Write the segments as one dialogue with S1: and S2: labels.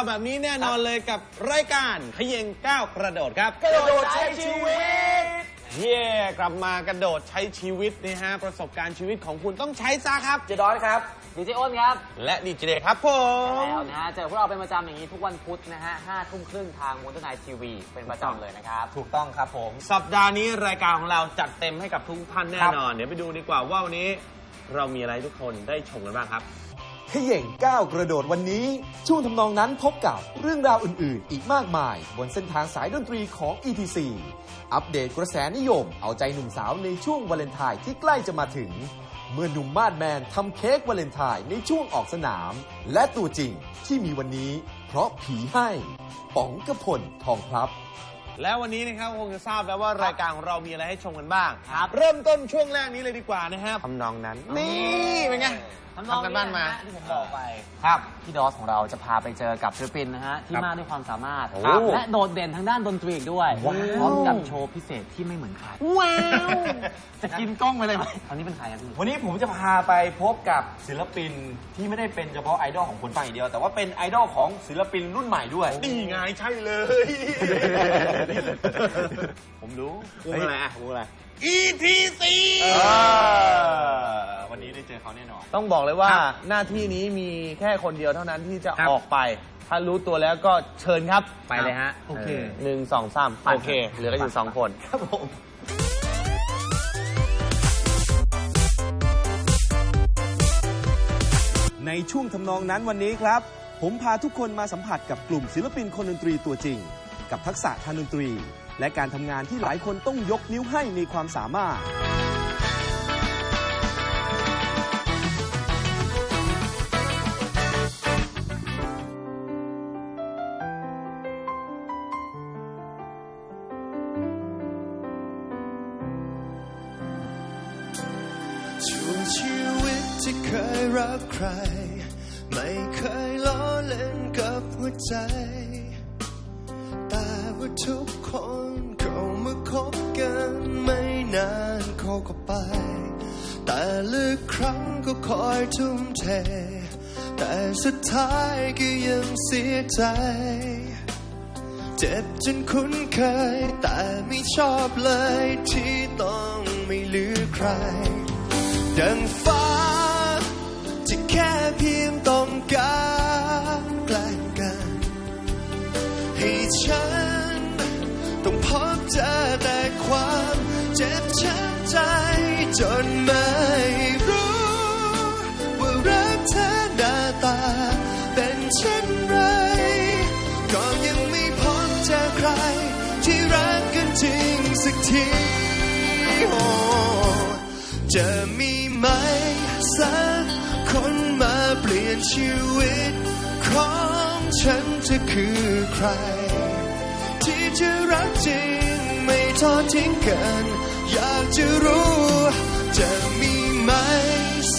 S1: อกับพวกเราแบบนี้แน่นอนเลยกับรายการขยิงก้าวกระโดดครับ
S2: กระโดดใช้ชีวิต
S1: เย่กลับมากระโดดใช้ชีวิตนะฮะประสบการณ์ชีวิตของคุณต้องใช้ซะครับ
S2: เจดอนครับ
S3: ดีเจอ้นครับ
S1: และดีเจครับผม
S3: แล้วนะฮะเจอพวกเราเป็นประจำอย่างนี้ทุกวันพุธนะฮะห้าทุ่มครึ่งทางมอนเตอร์ไนทีวีเป็นประจำเลยนะครับ
S2: ถูกต้องครับผม
S1: สัปดาห์นี้รายการของเราจัดเต็มให้กับทุกท่านแน่นอน เดี๋ยวไปดูดีกว่าว่าวันนี้เรามีอะไรให้ทุกคนได้ชมกันบ้างครับ
S4: ขย่งก้าวกระโดดวันนี้ ช่วงทำนองนั้นพบกับเรื่องราวอื่น ๆ อีกมากมาย บนเส้นทางสายดนตรีของ ETC อัปเดตกระแสนิยมเอาใจหนุ่มสาวในช่วงวาเลนไทน์ที่ใกล้จะมาถึง เมื่อหนุ่มมาดแมนทำเค้กวาเลนไทน์ในช่วงออกสนาม และตัวจริงที่มีวันนี้ เพราะผีให้ป๋องกระพลทองพลับ
S1: แล้ววันนี้นะครับคงจะทราบแล้วว่ารายการของเรามีอะไรให้ชมกันบ้าง
S3: ครับ
S1: เริ่มต้นช่วงแรกนี้เลยดีกว่านะฮะทำนองนั้นนี่เป็นไง
S3: ทำนอง
S1: ทำกันบ้านมาะ
S3: ฮะที่ผมบอกไป
S1: ครับ
S3: พี่ดอสของเราจะพาไปเจอกับศิลปินนะฮะที่
S1: ครับ
S3: มากด้วยความสามารถ
S1: ครับ
S3: และโดดเด่นทางด้านดนตรีอีกด้วย
S1: ว้าว
S3: พร้อมกับโชว์พิเศษที่ไม่เหมือนใคร
S1: ว้าว
S3: จะกินกล้องไปเลยไหมคราวนี้เป็นใครครับพี่
S2: วันนี้ผมจะพาไปพบกับศิลปินที่ไม่ได้เป็นเฉพาะไอดอลของคนฟังอย่างเดียว แต่ว่าเป็นไอดอลของศิลปินรุ่นใหม่ด้วย
S1: นี่ไงใช่เลย ผมรู้วงอะไรอะวงอะไร ETC
S2: วันนี้ได้เจอเขาแน่นอน
S1: ต้องบอกเลยว่า
S2: ครับ
S1: หน้าที่นี้มีแค่คนเดียวเท่านั้นที่จะ
S2: ครับ
S1: ออกไป ถ้ารู้ตัวแล้วก็เชิญครับ
S3: ไปเลยฮะ
S1: โอเค หนึ่งสองสาม
S3: ไป
S1: โอเคเหลือกันอยู่สองคน
S2: ครับผม
S4: ในช่วงทำนองนั้นวันนี้ครับ ผมพาทุกคนมาสัมผัสกับกลุ่มศิลปินคนดนตรีตัวจริง กับทักษะทางดนตรี และการทำงานที่หลายคนต้องยกนิ้วให้ในความสามารถ
S5: ช่วงชีวิตที่เคยรักใคร ไม่เคยล้อเล่นกับหัวใจ แต่ว่าทุกคน อยทุ่มเท แต่สุดท้ายก็ยังเสียใจ เจ็บจนคุ้นเคย แต่ไม่ชอบเลยที่ต้องไม่เหลือใคร ดังฟ้าที่แค่เพียงต้องการแกล้งกัน ให้ฉัน ต้องพบเจอแต่ความเจ็บช้ำใจจนม่รู้ เช่นไร ก็ยังไม่พบเจอใคร ที่รักกันจริงสักทีโอ้จะมีไหมสักคนมาเปลี่ยนชีวิต ของฉันจะคือใคร ที่จะรักจริงไม่ทอดทิ้งกัน อยากจะรู้ จะมีไหม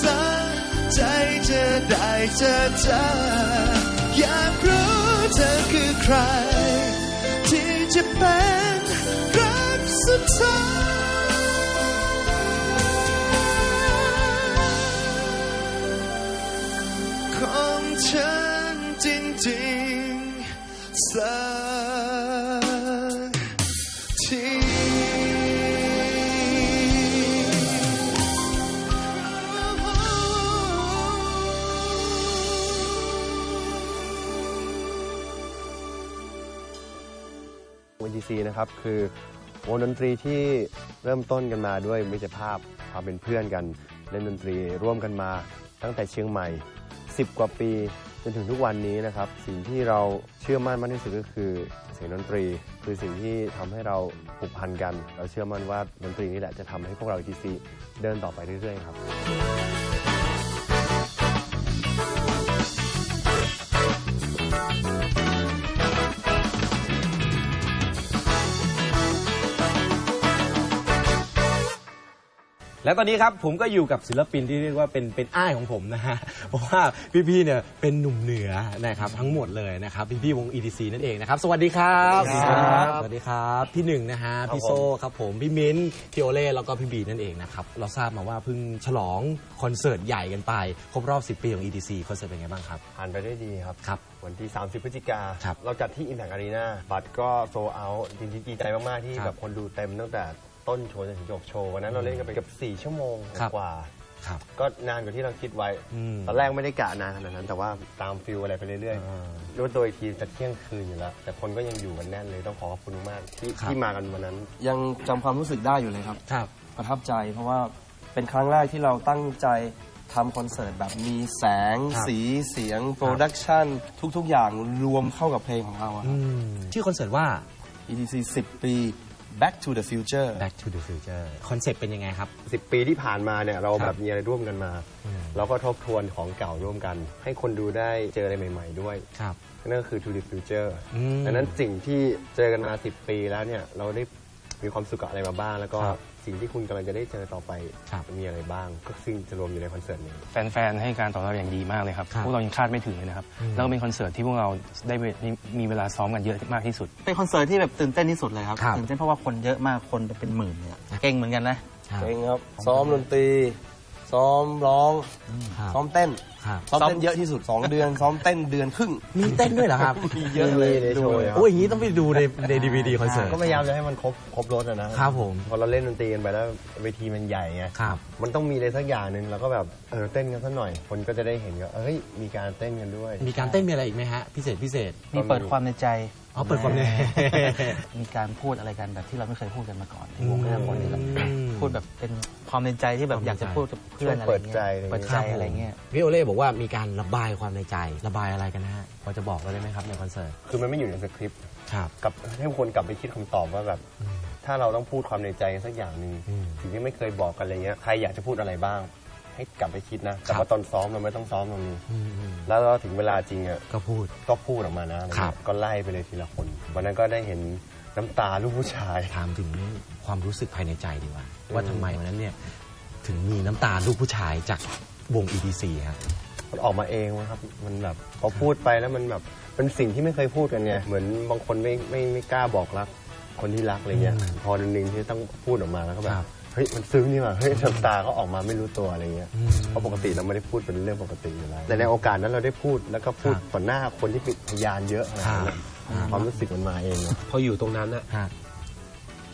S5: สักใจจะได้เจอเธอ อยากรู้เธอคือใคร ที่จะเป็นรักสุดท้าย
S6: นะครับคือวงดนตรีที่เริ่มต้นกันมาด้วยมิตรภาพความเป็นเพื่อนกัน เล่นดนตรีร่วมกันมาตั้งแต่เชียงใหม่ 10 กว่าปีจนถึงทุกวันนี้นะครับ สิ่งที่เราเชื่อมั่นมากที่สุดก็คือเสียงดนตรี คือสิ่งที่ทำให้เราผูกพันกัน เราเชื่อมั่นว่าดนตรีนี่แหละจะทำให้พวกเรา ETC เดินต่อไปเรื่อยๆครับ
S2: และตอนนี้ครับผมก็อยู่กับศิลปินที่เรียกว่าเป็นเป็นอ้ายของผมนะฮะเพราะว่าพี่ๆเนี่ยเป็นหนุ่มเหนือนะครับทั้งหมดเลยนะครับพี่ๆวง EDC นั่นเองนะครับสวัสดีครับ
S6: สวัสดีครับ
S2: สวัสดีครับพี่หนึ่งนะฮะพี่โซ่ครับผมพี่มิ้นท์พี่โอเล่แล้วก็พี่บีนั่นเองนะครับเราทราบมาว่าเพิ่งฉลองคอนเสิร์ตใหญ่กันไปครบรอบ 10 ปีของ EDC คอนเสิร์ตเป็นไงบ้างครับ
S6: ผ่านไปได้ดีครับ
S2: ครับ
S6: วันที่ 30 พฤศจิกา
S2: ครับ
S6: เราจัดที่ Impact Arena บัตรก็โซเอาจริงๆดีใจมากๆที่
S2: ครับ
S6: แบบคนดูเต็มตั้งแต่ ต้นโชว์จนถึงจบโชว์วันนั้นเราเล่นกันไปเกับ4ชั่วโมง
S2: ครับ
S6: กว่า
S2: ครับ
S6: ก็นานกว่าที่เราคิดไว้
S2: อืม
S6: ตอนแรกไม่ได้กะนานขนาดนั้น แต่ว่าตามฟิลอะไรไปเรื่อย
S2: อ่า
S6: ๆรู้ตัวอีกทีจะเที่ยงคืนอยู่แล้ว แต่คนก็ยังอยู่กันแน่นเลยต้องขอขอบคุณมากที่
S2: ครับ
S6: ที่มากันวันนั้น
S7: ยังจำความรู้สึกได้อยู่เลยครับ
S2: ครับ
S7: ประทับใจเพราะว่าเป็นครั้งแรกที่เราตั้งใจทำคอนเสิร์ตแบบมีแสง
S2: ครับ
S7: สีเสียง โปรดักชันทุก ๆ อย่างรวมเข้ากับเพลงของเราอะครับ
S2: ชื่อคอนเสิร์ตว่า
S7: ETC 10 ปี Back to the Future
S2: Back to the Future คอนเซ็ปต์เป็นยังไงครับ
S6: 10 ปีที่ผ่านมาเนี่ยเรา
S2: ครับ
S6: แบบมีอะไรร่วมกันมา
S2: อืม
S6: เราก็ทบทวนของเก่าร่วมกัน ให้คนดูได้เจออะไรใหม่ ๆ ด้วย
S2: ครับ
S6: นั่นก็คือ To the Future
S2: อืม
S6: ดังนั้นสิ่งที่เจอกันมา 10 ปีแล้วเนี่ยเราได้มีความสุขกับอะไรมาบ้างแล้วก็
S2: ครับ
S6: สิ่งที่คุณกำลังจะได้เจอต่อไป
S2: ครับ
S6: มีอะไรบ้าง ก็ซึ่งจะรวมอยู่ในคอนเสิร์ตนี้
S8: แฟนๆ ให้การตอบรับอย่างดีมากเลยครับ
S2: ครับ
S8: พวกเรายังคาดไม่ถึงเลยนะครับ
S2: อืม
S8: แล้วก็เป็นคอนเสิร์ตที่พวกเราได้มีมีเวลาซ้อมกันเยอะมากที่สุด
S9: เป็นคอนเสิร์ตที่แบบตื่นเต้นที่สุดเลยครับ
S2: ครับ
S9: ตื่นเต้นเพราะว่าคนเยอะมากคนเป็นหมื่นเนี่ยเก่งเหมือนกันนะ
S7: เพลงครับ ซ้อมดนตรี ซ้อมร้อง
S2: ครับ
S7: ซ้อมเต้น
S2: ครับ
S7: ซ้อมเต้นเยอะที่สุด 2 เดือน ซ้อมเต้นเดือนครึ่ง
S2: มีเต้นด้วยเหรอครับ
S7: มีเยอะเลย
S6: มีในโชว์เลยครับ
S2: โอ้ยอย่างนี้ต้องไปดูในในดีวดีคอนเสิร์ต
S6: ก็พยายามจะให้มันครบครบรถอะนะครับ
S2: ผม
S6: พอเราเล่นดนตรีกันไปแล้วเวทีมันใหญ่ไง
S2: ครับ
S6: มันต้องมีอะไรสักอย่างหนึ่งเราก็แบบเออเต้นกันสักหน่อย คนก็จะได้เห็นว่าเอ้ยมีการเต้นกันด้วย
S2: มีการเต้นมีอะไรอีกไหมฮะ พิเศษพิเศษ
S9: มีเปิดความในใจ
S2: อ๋อเปิดความใน
S9: มีการพูดอะไรกันแบบที่เราไม่เคยพูดกันมาก่อนใน
S2: อืม
S9: วงห้าคนนี่แหละ
S2: อืม
S9: พูดแบบเป็นความในใจที่แบบอยากจะพูดกับเพื่อนอะไร
S6: เปิด
S9: เงี้
S6: ใจ
S9: ย
S6: อะไรเงี้ย
S9: เปิดใจอะไรเงี้ย
S2: พี่โอเล่บอกว่ามีการระบายความในใจ ระบายอะไรกันนะฮะพอจะบอกเราได้ไหมครับในคอนเสิร์ต
S6: คือมันไม่อยู่ในสคริปต์
S2: ครับ
S6: กับให้คนกลับไปคิดคำตอบว่าแบบถ้าเราต้องพูดความในใจสักอย่างหนึ่ง
S2: อืม
S6: สิ่งที่ไม่เคยบอกกันอะไรเงี้ยใครอยากจะพูดอะไรบ้าง ให้กลับไปคิดนะ แต่
S2: ครับ
S6: ว่าตอนซ้อมเราไม่ต้องซ้อมตรงนี้
S2: อืมอืม
S6: แล้วเราถึงเวลาจริงอะ
S2: ก็พูด
S6: ก็พูดออกมานะอะไร
S2: ครั
S6: เงี้
S2: บ
S6: ยก็ไล่ไปเลยทีละคน วันนั้นก็ได้เห็นน้ำตาลูกผู้ชาย
S2: ถามถึงความรู้สึกภายในใจดีกว่า ว่าทำไมวันนั้นเนี่ยถึงมีน้ำตาลูกผู้ชายจากวง EDC ครับ
S6: มันออกมาเองนะครับ มันแบบพอพูดไปแล้วมันแบบเป็นสิ่งที่ไม่เคยพูดกันไงเหมือนบางคนไม่ไม่ไม่กล้าบอกรักคนที่รักอะไรเงี้ย
S2: อืม
S6: พอหนึ่งที่ต้องพูดออกมาแล้วก็แบ
S2: ครับบ
S6: เฮ้ยมันซึ้งนี่หว่าเฮ้ยน้ำตาก็ออกมาไม่รู้ตัวอะไรเงี้ย
S2: อืม
S6: เพราะปกติเราไม่ได้พูดเป็นเรื่องปกติอยู่แล้วแต่ในโอกาสนั้นเราได้พูดแล้วก็พูด
S2: ครับ
S6: ต่อหน้าคนที่เป็นพยานเยอะอะไรเงี้ย
S2: ครับ
S6: ความรู้สึกมันมาเองอะ
S10: พออยู่ตรงนั้นอะ
S2: ฮะ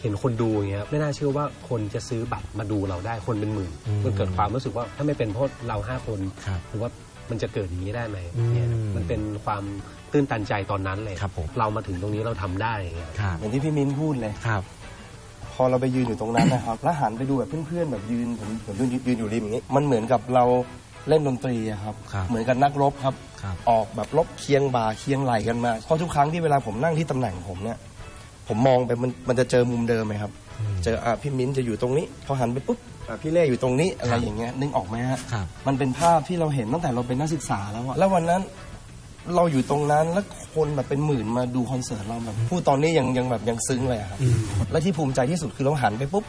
S10: เห็นคนดูอย่างเงี้ยไม่น่าเชื่อว่าคนจะซื้อบัตรมาดูเราได้คนเป็นหมื่น
S2: อืม
S10: มันเกิดความรู้สึกว่าถ้าไม่เป็นเพราะเราห้าคน
S2: ครับ
S10: หรือว่ามันจะเกิดอย่างนี้ได้ไหม
S2: อืม
S10: เนี่ยมันเป็นความตื้นตันใจตอนนั้นเลย
S2: ครับผม
S10: เรามาถึงตรงนี้เราทำได้อย่างเงี้ย
S2: ครับ
S7: อย่างที่พี่มิ้นพูดเลย
S2: ครับ
S7: พอเราไปยืนอยู่ตรงนั้นนะครับ แล้วหันไปดูแบบเพื่อนๆแบบยืนผมผมยืนยืนอยู่ริมอย่างนี้ มันเหมือนกับเราเล่นดนตรีอะครับ
S2: ครับ
S7: เหมือนกับนักรบครับ
S2: ครับ
S7: ออกแบบรบเคียงบ่าเคียงไหลกันมาเพราะทุกครั้งที่เวลาผมนั่งที่ตำแหน่งผมเนี่ย ผมมองไปมันมันจะเจอมุมเดิมไหมครับ เจออะพี่มิ้นจะอยู่ตรงนี้ พอหันไปปุ๊บอะพี่เล่อยู่ตรงนี้อะไรอย่างเงี้ยนึกออกไหมฮะ
S2: ครับ
S7: มันเป็นภาพที่เราเห็นตั้งแต่เราเป็นนักศึกษาแล้วอะแล้ววันนั้น เราอยู่ตรงนั้นแล้วคนแบบเป็นหมื่นมาดูคอนเสิร์ตเราแบบพูดตอนนี้ยังยังแบบยังซึ้งเลยอะครับและที่ภูมิใจที่สุดคือเราหันไปปุ๊บ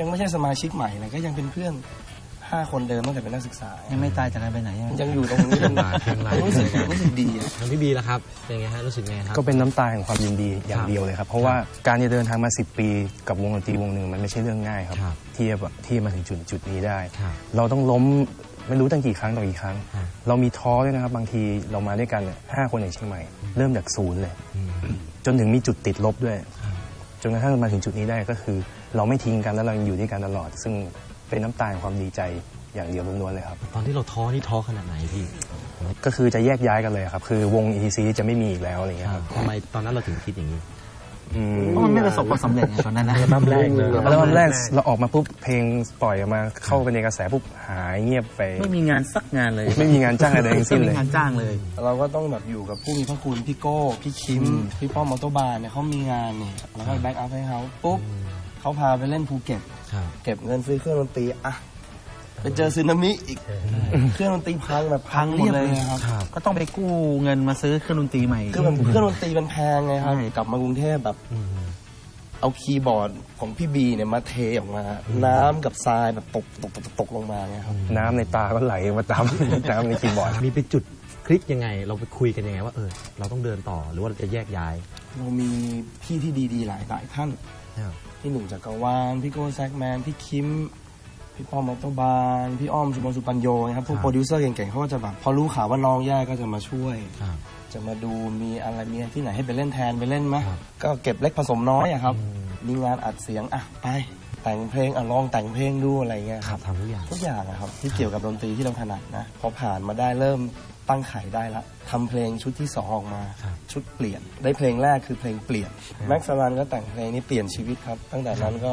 S7: ยังไม่ใช่สมาชิกใหม่เลยก็ยังเป็นเพื่อนห้าคนเดิมตั้งแต่เป็นนักศึกษา
S9: ยังไม่ตายจากกันไปไหนยัง
S7: ยังอยู่ตรงนี้
S2: ยังมายังไหล
S7: รู้สึกรู้สึกดีอะ
S2: ทางพี่บีล่ะครับเป็นไงฮะรู้สึกไงครับ
S8: ก็เป็นน้ำตาแห่งความยินดีอย่า
S2: ค
S8: ง
S2: รับ
S8: เดียวเลยครับ เพราะว่าการจะเดินทางมา 10 ปีกับวงดนตรีวงหนึ่งมันไม่ใช่เรื่องง่ายครับ
S2: ครับ
S8: ที่จะแบบที่จะมาถึงจุดจุดนี้ได้
S2: ครับ
S8: เราต้องล้ม ไม่รู้ตั้งกี่ครั้งต่อกี่ครั้ง
S2: ครับ
S8: เรามีท้อด้วยนะครับ บางทีเรามาด้วยกันเนี่ยห้าคนอย่างเชียงใหม่ เริ่มจากศูนย์เลย
S2: อืม
S8: จนถึงมีจุดติดลบด้วย
S2: ครับ
S8: จนกระทั่งมาถึงจุดนี้ได้ก็คือ เราไม่ทิ้งกันแล้วเรายังอยู่ด้วยกันตลอด ซึ่งเป็นน้ำตาแห่งความดีใจอย่างเดียวล้วนๆเลยครับ
S2: ตอนที่เราท้อนี่ท้อขนาดไหนพี่
S8: ก็คือจะแยกย้ายกันเลยครับ คือวง ETC จะไม่มีอีกแล้วอะไรเงี้ยครับ
S2: ทำไมตอนนั้นเราถึงคิดอย่างนี้
S9: เพราะมันไม่ประสบความสำเร็จไงตอนนั้นนะ
S10: อัลบั้มแรกเลย
S8: อัลบั้มแรกเราออกมาปุ๊บเพลงปล่อยออกมาเข้าไปในกระแสปุ๊บหายเงียบไป
S9: ไม่มีงานสักงานเลย
S8: ไม่มีงานจ้างอะไรทั้งสิ้น
S9: ไม่
S8: เล
S9: มี
S8: ย
S9: งานจ้างเลย
S7: เราก็ต้องแบบอยู่กับผู้มีพระคุณพี่โก้ พี่คิม พี่ป้อมมอเตอร์บาร์เนี่ยเขามีงานนี่เราก็แบ็กอัพให้เขาปุ๊บเขาพาไปเล่นภูเก็ต
S2: ครับ
S7: เก็บเงินซื้อเครื่องดนตรีอะ ไปเจอสึนามิอีก เครื่องดนตรีพังแบบพัง
S9: พังหม
S7: เรี
S9: ด
S7: ยบ
S9: เล
S7: เลยยครับ
S2: ครับ
S9: ก็ต้องไปกู้เงินมาซื้อเครื่องดนตรีใหม่
S7: คือแบบเครื่องดนตรีมันแพงไงครับ
S9: ใช่
S7: กลับมากรุงเทพแบบเอาคีย์บอร์ดของพี่บีเนี่ยมาเทออกมา น้ำกับทรายแบบตกตกตกตกตกลงมาเนี่ยครับ
S8: น้ำในตาก็ไหลมาตามน้ำในคีย์บอร์ด
S2: มีไปจุดคลิกยังไง เราไปคุยกันยังไงว่าเออเราต้องเดินต่อหรือว่าเราจะแยกย้าย
S7: เรามีพี่ที่ดีๆ หลายหลายท่าน
S2: ครับ
S7: พี่หนุ่มจักรวาลพี่โก้แซกแมนพี่คิม พี่ป้อมมอเตอร์บาลพี่อ้อมสุบลสุปัญโยนะครับพวกโปรดิวเซอร์เก่งๆเขาก็จะแบบพอรู้ข่าวว่าน้องแย่ก็จะมาช่วย
S2: ครับ
S7: จะมาดูมีอะไรมีที่ไหนให้ไปเล่นแทนไปเล่นไหมก็เก็บเล็กผสมน้อยอะครับ มีงานอัดเสียงอะไป แต่งเพลงอะลองแต่งเพลงดูอะไรเงี้ย
S2: ครับทำทุกอย่าง
S7: ทุกอย่างอะครับที่เกี่ยวกับดนตรีที่เราถนัดนะพอผ่านมาได้เริ่มตั้งไข่ได้ละทำเพลงชุดที่สองออกมา
S2: ครับ
S7: ชุดเปลี่ยน ได้เพลงแรกคือเพลงเปลี่ยนแม็กซ์สลันก็แต่งเพลงนี้เปลี่ยนชีวิตครับ ตั้งแต่นั้นก็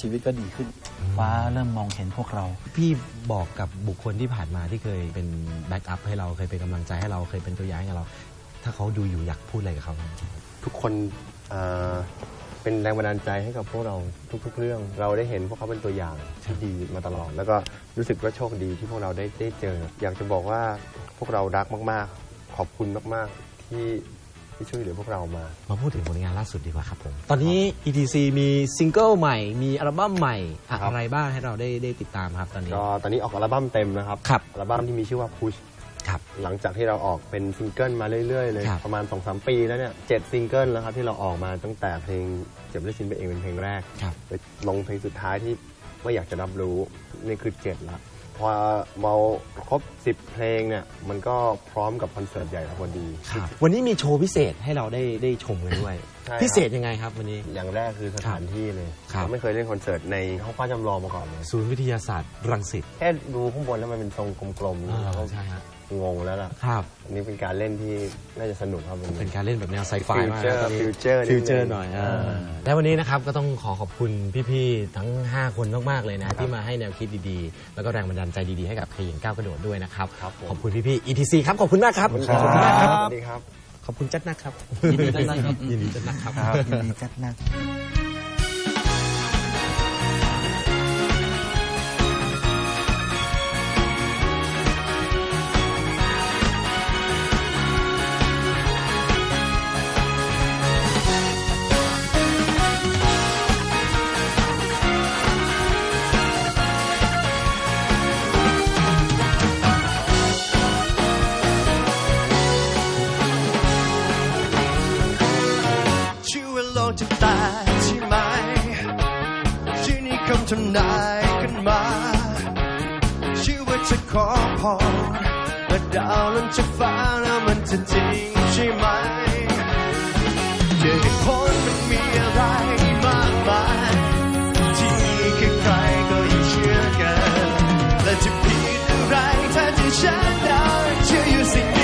S7: ชีวิตก็ดีขึ้น
S9: ฟ้าเริ่มมองเห็นพวกเรา
S2: พี่บอกกับบุคคลที่ผ่านมาที่เคยเป็นแบ็กอัพให้เราเคยเป็นกำลังใจให้เราเคยเป็นตัวอย่างให้เรา ถ้าเขาดูอยู่อยากพูดอะไรกับเขาบ้าง
S6: ทุกคนเอ่อเป็นแรงบันดาลใจให้กับพวกเราทุก ๆ เรื่อง เราได้เห็นพวกเขาเป็นตัวอย่างที่ดีมาตลอด แล้วก็รู้สึกว่าโชคดีที่พวกเราได้ได้เจอ อยากจะบอกว่าพวกเรารักมาก ๆ ขอบคุณมาก ๆ ที่ ที่ช่วยเหลือพวกเรามา
S2: มาพูดถึงผลงานล่าสุดดีกว่าครับผม ตอนนี้ ETC มีซิงเกิลใหม่ มีอัลบั้มใหม่อะ
S6: ครับ
S2: อะไรบ้างให้เราได้ได้ติดตามครับตอนนี้
S6: ก็ตอนนี้ออกอัลบั้มเต็มนะครับ
S2: ครับ
S6: อัลบั้มที่มีชื่อว่า Push
S2: ครับ
S6: หลังจากที่เราออกเป็นซิงเกิลมาเรื่อย ๆ เลย
S2: ครับ
S6: ประมาณ2อสปีแล้วเนี่ยเจ็ดซิงเกิลแล้วครับที่เราออกมาตั้งแต่เพลงเจ็บและชินไปเองเป็นเพลงแรก
S2: ครับ
S6: ไปลงเพลงสุดท้ายที่ไม่อยากจะรับรู้นี่คือเจ็ดละ พอมาครบ 10 เพลงเนี่ยมันก็พร้อมกับคอนเสิร์ตใหญ่แล้วพอดี
S2: ครับวันนี้มีโชว์พิเศษให้เราได้ได้ชมกันด้วย
S6: ใช่ครับ
S2: พิเศษยังไงครับวันนี้
S6: อย่างแรกคือสถานที่เลย
S2: ครับ
S6: เราไม่เคยเล่นคอนเสิร์ตในห้องฟ้าจำลองมาก่อนเลย
S2: ศูนย์วิทยาศาสตร์รังสิต
S6: แค่ดูข้างบนแล้วมันเป็นทรงกลมๆ
S2: อ่า
S6: เราก็
S2: ใช่ฮะ
S6: งงแล้วล่ะ
S2: ครับ
S6: อันนี้เป็นการเล่นที่น่าจะสนุกครับวันนี้
S2: เป็นการเล่นแบบแนวไซไฟมาก
S6: Future
S2: นะตอนนี้
S6: Future นิดนึง
S2: ฟิวเจอร์หน่อยอ่าและวันนี้นะครับก็ต้องขอขอบคุณพี่ๆทั้ง 5 คนมากๆเลยนะ ที่มาให้แนวคิดดีๆ แล้วก็แรงบันดาลใจดีๆ ให้กับขยิงก้าวกระโดดด้วยนะครับ
S6: ครับผม
S2: ขอบคุณพี่ๆ ETC ครับ ขอบคุณมากครับ
S6: ขอบคุณ
S2: ขอบคุณมากครับ
S6: สวัสดีครับ
S2: ขอบคุณจัดนะครับ
S9: ยินดีจัดนะครับ
S2: ยินดีจัดนะครับ
S9: ยินดีจัดหนัก
S5: ใช่ไหมชื่นี้คำทำนายกันมา ชื่อว่าจะขอพรเมื่อดาวล้นจากฟ้าแล้วมันจะจริงใช่ไหมเดี๋ยวเหตุผลมันมีอะไรมากมาย ที่ใครๆก็ยังเชื่อกัน และจะผิดอะไรถ้าที่ฉันได้เชื่ออยู่สิ่งเ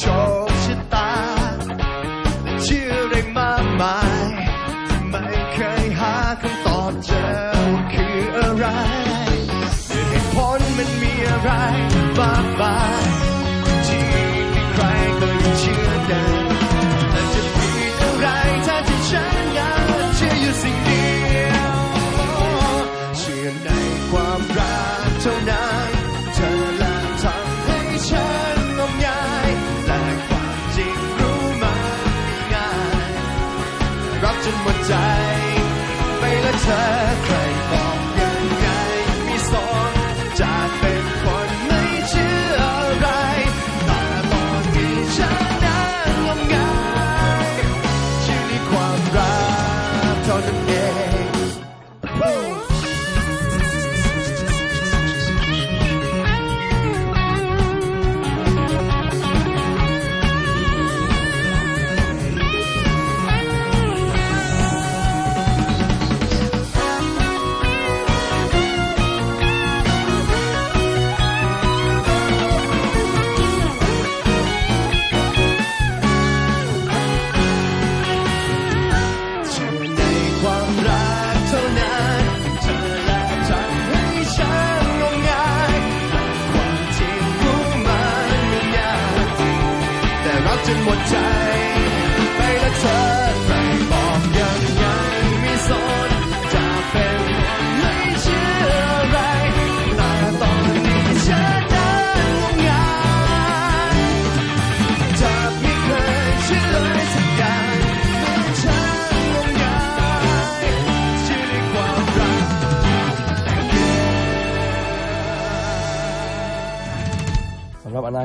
S5: โชคชะตาและเชื่อได้มากมายที่ไม่เคยหาคำตอบเจอคืออะไรเหตุผลมันมีอะไรมากมาย จนหมดใจ ไปและเธอ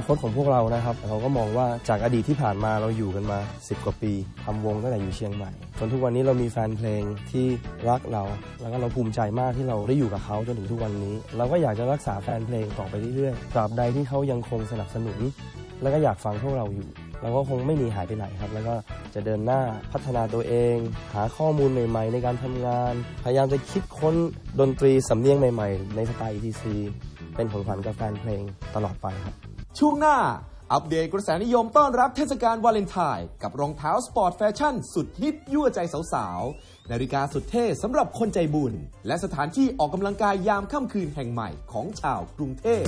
S7: คตของพวกเรานะครับเราก็มองว่าจากอดีตที่ผ่านมาเราอยู่กันมา 10 กว่าปีทำวงตั้งแต่อยู่เชียงใหม่จนทุกวันนี้เรามีแฟนเพลงที่รักเรา แล้วก็เราภูมิใจมากที่เราได้อยู่กับเขาจนถึงทุกวันนี้ เราก็อยากจะรักษาแฟนเพลงต่อไปเรื่อยๆตราบใดที่เขายังคงสนับสนุน แล้วก็อยากฟังพวกเราอยู่เราก็คงไม่หนีหายไปไหนครับ แล้วก็จะเดินหน้าพัฒนาตัวเอง หาข้อมูลใหม่ ๆ ในการทำงาน พยายามจะคิดค้นดนตรีสำเนียงใหม่ ๆ ในสไตล์ ETC เป็นของขวัญกับแฟนเพลงตลอดไปครับ
S4: ช่วงหน้า อัปเดตกระแสนิยมต้อนรับเทศกาลวาเลนไทน์กับรองเท้าสปอร์ตแฟชั่นสุดฮิตยั่วใจสาวๆ นาฬิกาสุดเท่สำหรับคนใจบุญ และสถานที่ออกกำลังกายยามค่ำคืนแห่งใหม่ของชาวกรุงเทพ